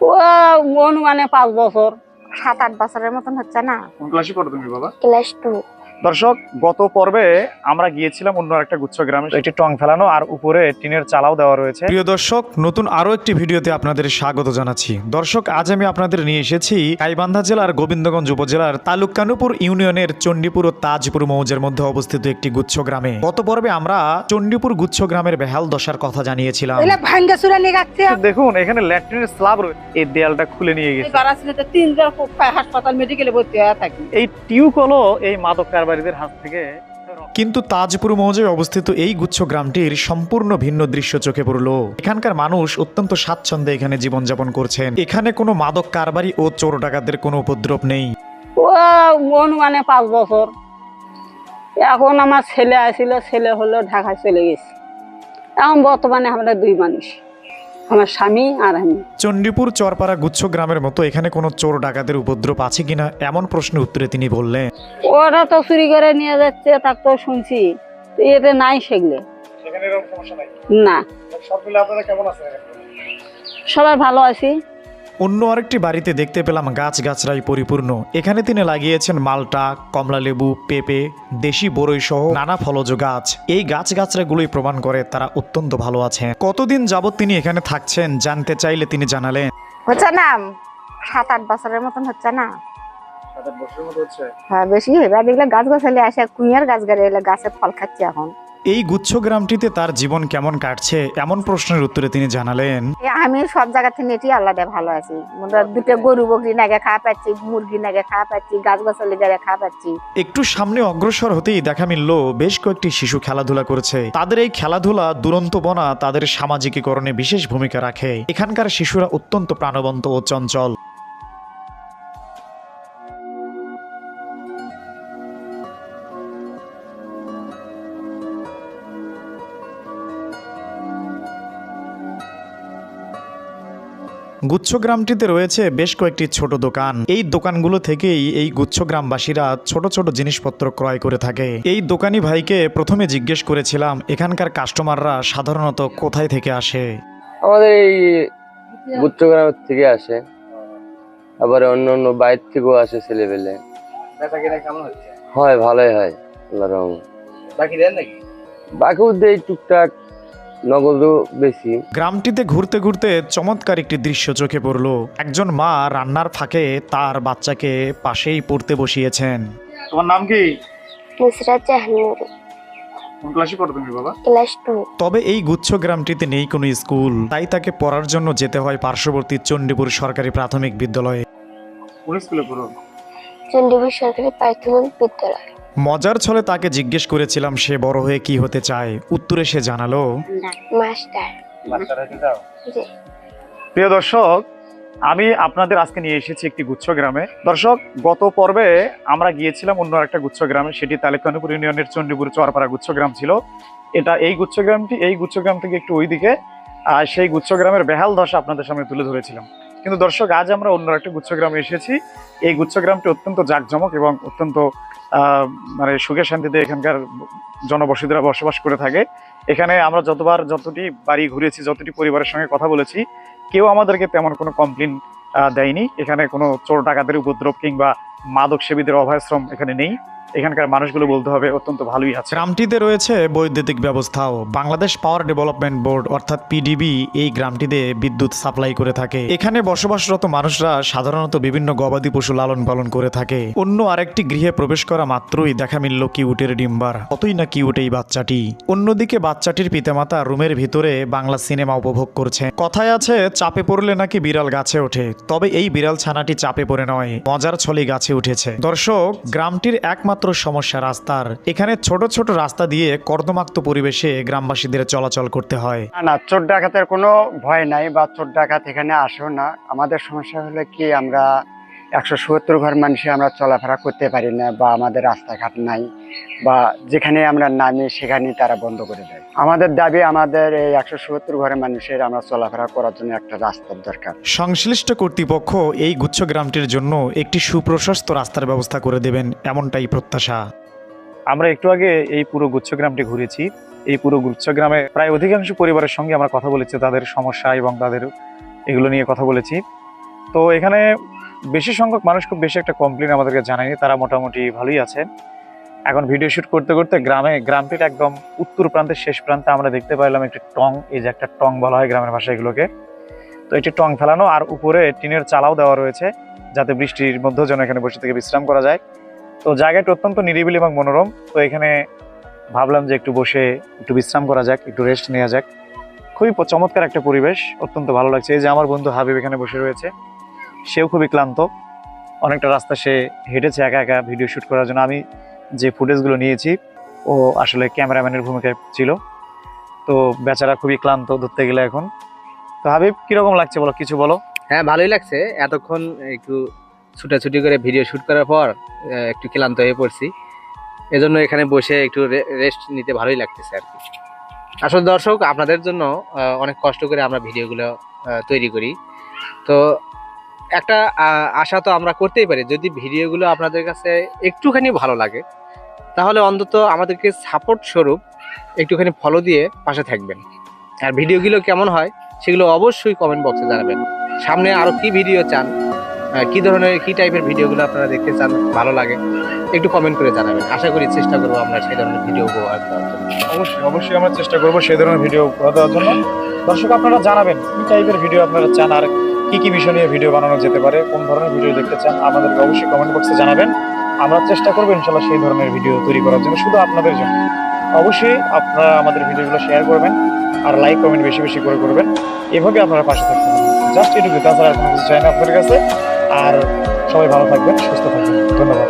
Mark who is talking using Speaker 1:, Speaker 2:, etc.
Speaker 1: ও অনুমানে পাঁচ বছর।
Speaker 2: সাত আট বছরের মতন হচ্ছে না।
Speaker 3: কোন ক্লাসে পড়ো তুমি বাবা?
Speaker 2: ক্লাস টু
Speaker 3: দর্শক গত পর্বে আমরা গিয়েছিলাম অন্য একটা গুচ্ছ গ্রামে। একটি টং ফেলানো আর উপরে টিনের চালাও দেওয়া রয়েছে।
Speaker 4: প্রিয় দর্শক নতুন আরও একটি ভিডিওতে আপনাদের স্বাগত জানাচ্ছি। দর্শক আজ আমি আপনাদের নিয়ে এসেছি গাইবান্ধা জেলার গোবিন্দগঞ্জ উপজেলার তালুকানুপুর ইউনিয়নের চণ্ডীপুর ও তাজপুর মৌজের মধ্যে অবস্থিত একটি গুচ্ছ গ্রামে। গত পর্বে আমরা চণ্ডীপুর গুচ্ছ গ্রামের বেহাল দশার কথা জানিয়েছিলাম।
Speaker 3: দেখুন এখানে ল্যাট্রিনের স্ল্যাব এই দেয়ালটা খুলে নিয়ে গেছে।
Speaker 1: হাসপাতাল মেডিকেলে ভর্তি হয়ে থাকি।
Speaker 3: এই টিউকলও এই মাদক হাত থেকে
Speaker 4: কিন্তু তাজপুর মৌজায় অবস্থিত এই গুচ্ছ গ্রামটির সম্পূর্ণ ভিন্ন দৃশ্য চোখে পড়ল। এখানকার মানুষ অত্যন্ত স্বাচ্ছন্দ্যে এখানে জীবনযাপন করছেন। এখানে কোনো মাদক কারবারি ও চোর ডাকাতদের কোনো উপদ্রব নেই।
Speaker 1: ও অনুমানে পাঁচ বছর। এখন আমার ছেলে আসছিল ছেলে হলো ঢাকায় চলে গেছে। এখন বর্তমানে আমরা দুই মানুষ। আমার স্বামী আর আমি।
Speaker 4: চণ্ডীপুর চরপাড়া গুচ্ছ গ্রামের মতো এখানে কোনো চোর ডাকাতের উপদ্রব আছে কিনা? এমন প্রশ্নের উত্তরে তিনি বললেন
Speaker 1: ওরা তো চুরি করে নিয়ে যাচ্ছে তা তো শুনছি। এতে নাই সেগুলো।
Speaker 3: সেখানে এরকম সমস্যা নাই?
Speaker 1: না।
Speaker 3: সব মিলে আপনারা কেমন আছেন?
Speaker 1: সবাই ভালো আছি।
Speaker 4: অন্য আরেকটি বাড়িতে দেখতে পেলাম গাছ গাছরাই পরিপূর্ণ। এখানে তিনি লাগিয়েছেন মালটা কমলালেবু পেঁপে দেশি বরই সহ নানা ফলজ গাছ। এই গাছ গাছরাগুলোই প্রমাণ করে তারা অত্যন্ত ভালো আছেন। কতদিন যাবত তিনি এখানে থাকছেন জানতে চাইলে তিনি জানালেন।
Speaker 2: হচ্ছে না সাত আট বছরের মতন হচ্ছে না।
Speaker 3: সাত আট বছরের মতো হচ্ছে?
Speaker 2: হ্যাঁ বেশি হবে দেখলে গাছ গাছালি আসে কুইয়ার গাছ গাড়ি এলে গাছে ফল খাচ্ছে এখন।
Speaker 4: এই গুচ্ছ গ্রামটিতে তার জীবন কেমন কাটছে এমন প্রশ্নের উত্তরে তিনি জানালেন
Speaker 2: আমি সব জায়গা থেকে এটি আল্লাহ ভালো আছি। দুটো গরু বকরি নাগে খাওয়া পাচ্ছি মুরগি নাগে খাওয়া পাচ্ছি গাছ গাছালি গাড়ি খাওয়া পাচ্ছি।
Speaker 4: একটু সামনে অগ্রসর হতেই দেখা মিলল বেশ কয়েকটি শিশু খেলাধুলা করছে। তাদের এই খেলাধুলা দুরন্ত বনা তাদের সামাজিকীকরণে বিশেষ ভূমিকা রাখে। এখানকার শিশুরা অত্যন্ত প্রাণবন্ত ও চঞ্চল। গুচ্ছ গ্রামটিতে রয়েছে বেশ কয়েকটি ছোট দোকান। এই দোকানগুলো থেকেই এই গুচ্ছ গ্রামবাসীরা ছোট ছোট জিনিসপত্র ক্রয় করে থাকে। এই দোকানি ভাইকে প্রথমে জিজ্ঞেস করেছিলাম এখানকার কাস্টমাররা সাধারণত কোথায় থেকে আসে?
Speaker 5: আমাদের এই গুচ্ছগ্রাম থেকে আসে। আবার অন্য অন্য বাইর থেকেও আসে ছেলেপেলে।
Speaker 3: বেচা কিনা কেমন হচ্ছে?
Speaker 5: হয় ভালোই হয় আল্লাহ
Speaker 3: বাকি দেন নাকি?
Speaker 5: বাকিও দেই টুকটাক। নগদও বেশি।
Speaker 4: গ্রামটিতে ঘুরতে ঘুরতে চমৎকার একটি দৃশ্য চোখে পড়ল। একজন মা রান্নার ফাঁকে তার বাচ্চাকে পাশেই পড়তে বসিয়েছেন।
Speaker 3: তোমার নাম কি?
Speaker 2: নুসরাত জাহানুর
Speaker 3: কোন ক্লাসে পড়ো তুমি বাবা?
Speaker 2: Class two.
Speaker 4: তবে এই গুচ্ছ গ্রামটিতে নেই কোনো স্কুল। তাই তাকে পড়ার জন্য যেতে হয় পার্শ্ববর্তী চণ্ডীপুর সরকারি প্রাথমিক বিদ্যালয়ে।
Speaker 3: কোন স্কুলে পড়ো?
Speaker 2: চন্ডীপুর সরকারি প্রাথমিক বিদ্যালয়।
Speaker 4: মজার ছলে তাকে জিজ্ঞেস করেছিলাম সে বড় হয়ে কি হতে চায়? উত্তরে সে জানালো
Speaker 2: মাস্টার।
Speaker 3: প্রিয় দর্শক আমি আপনাদের আজকে নিয়ে এসেছি একটি গুচ্ছ গ্রামে। দর্শক গত পর্বে আমরা গিয়েছিলাম অন্য একটা গুচ্ছ গ্রামে সেটি তালেকানুপুর ইউনিয়নের চণ্ডীপুর চরপাড়া গুচ্ছ গ্রাম ছিল। এটা এই গুচ্ছ গ্রামটি এই গুচ্ছ গ্রাম থেকে একটু ওইদিকে আর সেই গুচ্ছ গ্রামের বেহাল দশা আপনাদের সামনে তুলে ধরেছিলাম। কিন্তু দর্শক, আজ আমরা অন্য একটা গুচ্ছগ্রামে এসেছি। এই গুচ্ছগ্রামটি অত্যন্ত জাঁকজমক এবং অত্যন্ত মানে সুখে শান্তিতে এখানকার জনবসতিরা বসবাস করে থাকে। এখানে আমরা যতবার যতটি বাড়ি ঘুরেছি, যতটি পরিবারের সঙ্গে কথা বলেছি, কেউ আমাদেরকে তেমন কোনো কমপ্লেন দেয়নি। এখানে কোনো চোর ডাকাতের উপদ্রব কিংবা মাদক সেবীদের অভয়াশ্রম এখানে নেই। এখানকার মানুষগুলো বলতে হবে, অত্যন্ত ভালোই আছে।
Speaker 4: গ্রামটিতে রয়েছে বৈদ্যুতিক ব্যবস্থাও। বাংলাদেশ পাওয়ার ডেভেলপমেন্ট বোর্ড অর্থাৎ পিডিবি এই গ্রামটিতে বিদ্যুৎ সাপ্লাই করে থাকে। এখানে বসবাসরত মানুষরা সাধারণত বিভিন্ন গবাদি পশু লালন পালন করে থাকে। অন্য আরেকটি গৃহে প্রবেশ করা মাত্রই দেখা মিলল কিউটের ডিম্বার। কতই না কিউট এই বাচ্চাটি। অন্যদিকে বাচ্চাটির পিতামাতা রুমের ভিতরে বাংলা সিনেমা উপভোগ করছে। কথায় আছে, চাপে পড়লে নাকি বিড়াল গাছে ওঠে। তবে এই বিড়াল ছানাটি চাপে পড়ে নয়, মজার ছলে গাছে উঠেছে। দর্শক, গ্রামটির একমাত্র সমস্যা রাস্তার। এখানে ছোট ছোট রাস্তা দিয়ে কর্দমাক্ত পরিবেশে গ্রামবাসীদের চলাচল করতে হয়।
Speaker 6: না, চোর ডাকাতের কোনো ভয় নাই বা চোর ডাকাত এখানে আসেও না। আমাদের সমস্যা হলে কি, আমরা একশো সত্তর ঘর মানুষে আমরা চলাফেরা করতে পারি না বা আমাদের রাস্তাঘাট নাই বা যেখানে আমরা নামি সেখানেই তারা বন্ধ করে দেয়। আমাদের দাবি আমাদের এই একশো সত্তর ঘরের মানুষের আমরা চলাফেরা করার জন্য একটা রাস্তার দরকার।
Speaker 4: সংশ্লিষ্ট কর্তৃপক্ষ এই গুচ্ছ গ্রামটির জন্য একটি সুপ্রশস্ত রাস্তার ব্যবস্থা করে দেবেন এমনটাই প্রত্যাশা।
Speaker 3: আমরা একটু আগে এই পুরো গুচ্ছ গ্রামটি ঘুরেছি। এই পুরো গুচ্ছ গ্রামে প্রায় অধিকাংশ পরিবারের সঙ্গে আমরা কথা বলেছি তাদের সমস্যা এবং তাদের এগুলো নিয়ে কথা বলেছি। তো এখানে বেশি সংখ্যক মানুষ খুব বেশি একটা কমপ্লেন আমাদেরকে জানায়নি, তারা মোটামুটি ভালোই আছে এখন ভিডিও শুট করতে করতে গ্রামে, গ্রামটির একদম উত্তর প্রান্তের শেষ প্রান্তে আমরা দেখতে পাইলাম একটি টং, এই যে একটা টং বলা হয় গ্রামের ভাষায় এগুলোকে। তো এটি টং ফেলানো আর উপরে টিনের চালাও দেওয়া রয়েছে, যাতে বৃষ্টির মধ্যেও যেন এখানে বসে থেকে বিশ্রাম করা যায়। তো জায়গাটি অত্যন্ত নিরিবিলি এবং মনোরম, তো এখানে ভাবলাম যে একটু বসে একটু বিশ্রাম করা যাক, একটু রেস্ট নেওয়া যাক। খুবই চমৎকার একটা পরিবেশ, অত্যন্ত ভালো লাগছে। এই যে আমার বন্ধু হাবিব এখানে বসে রয়েছে। সেও খুবই ক্লান্ত। অনেকটা রাস্তা সে হেঁটেছে একা একা ভিডিও শ্যুট করার জন্য। আমি যে ফুটেজগুলো নিয়েছি, ও আসলে ক্যামেরাম্যানের ভূমিকায় ছিল। তো বেচারা খুবই ক্লান্ত ধরতে গেলে এখন। তো হাবিব, কীরকম লাগছে বলো? কিছু বলো।
Speaker 7: হ্যাঁ ভালোই লাগছে। এতক্ষণ একটু ছুটাছুটি করে ভিডিও শ্যুট করার পর একটু ক্লান্ত হয়ে পড়ছি। এজন্য এখানে বসে একটু রেস্ট নিতে ভালোই লাগতেছে আর কি। আসলে দর্শক, আপনাদের জন্য অনেক কষ্ট করে আমরা ভিডিওগুলো তৈরি করি। তো একটা আশা তো আমরা করতেই পারি। যদি ভিডিওগুলো আপনাদের কাছে একটুখানি ভালো লাগে, তাহলে অন্তত আমাদেরকে সাপোর্ট স্বরূপ একটুখানি ফলো দিয়ে পাশে থাকবেন। আর ভিডিওগুলো কেমন হয়, সেগুলো অবশ্যই কমেন্ট বক্সে জানাবেন। সামনে আরও কি ভিডিও চান কি ধরনের, কি টাইপের ভিডিওগুলো আপনারা দেখতে চান, ভালো লাগে, একটু কমেন্ট করে জানাবেন। আশা করি চেষ্টা করব আমরা সেই ধরনের ভিডিও উপহার দেওয়ার জন্য।
Speaker 3: অবশ্যই অবশ্যই আমরা চেষ্টা করব সেই ধরনের ভিডিও করে দেওয়ার জন্য। দর্শক, আপনারা জানাবেন, কি টাইপের ভিডিও আপনারা চান, আর কি কি বিষয় নিয়ে ভিডিও বানানো যেতে পারে, কোন ধরনের ভিডিও দেখতে চান, আমাদেরকে অবশ্যই কমেন্ট বক্সে জানাবেন। আমরা চেষ্টা করব ইনশাল্লাহ সেই ধরনের ভিডিও তৈরি করার জন্য, শুধু আপনাদের জন্য। অবশ্যই আপনারা আমাদের ভিডিওগুলো শেয়ার করবেন আর লাইক কমেন্ট বেশি বেশি করে করবেন। এভাবে আপনারা পাশে থাকতে জাস্ট এটুকু, তাছাড়া কোনো কিছু চাই না আপনাদের কাছে। আর সবাই ভালো থাকবেন, সুস্থ থাকবেন। ধন্যবাদ।